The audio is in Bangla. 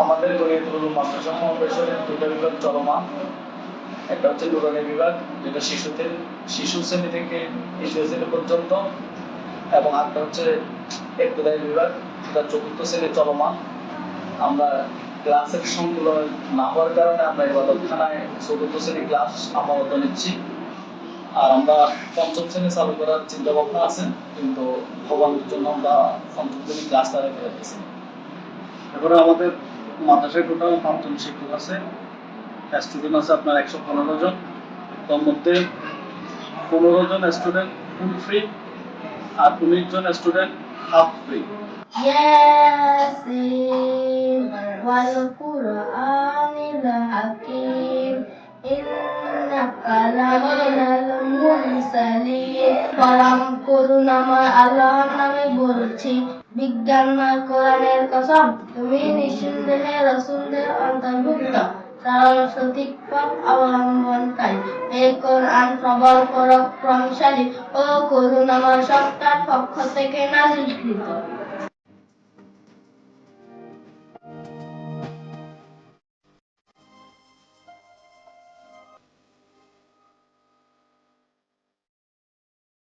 আমাদের গণিতুল মাদ্রাসা মহাবিদ্যালয়ের দুটো বিভাগ চলমান। একটা হচ্ছে নুরানি বিভাগ, যেটা শিশুদের, শিশু শ্রেণি থেকে তৃতীয় শ্রেণি পর্যন্ত, এবং আরেকটা হচ্ছে একতদায়ী বিভাগ, যেটা চতুর্থ শ্রেণি চলমান। আমরা ক্লাসের সংকুলন না হওয়ার কারণে আমরা ইবাদতখানায় চতুর্থ শ্রেণি ক্লাস আপাতত নিচ্ছি। আর আমরা পঞ্চম শ্রেণি চালু করার চিন্তা ভাবনা আছে, কিন্তু ভগবানের জন্য আমরা পঞ্চম শ্রেণি ক্লাসটা রেখে রেখেছি এবারে আমাদের মাদ্রাসায় টোটাল পাঁচজন শিক্ষক আছে স্টুডেন্ট আছে আপনার একশো পনেরো জন তার মধ্যে পনেরো জন স্টুডেন্ট ফুল ফ্রি আর উনিশ জন স্টুডেন্ট হাফ ফ্রি ياسين والقرآن الحكيم إنك لمن المرسلين পরম করুণাময় আল্লাহর নামে বলছি কোরআনের কসম, তুমি নিঃসন্দেহে রসুলদের অন্তর্ভুক্ত। কারণ সঠিক পথ অবলম্বনকারী। এই কোরআন প্রবল, পরাক্রমশালী ও করুণাময় সত্তার পক্ষ থেকে নাজিলকৃত।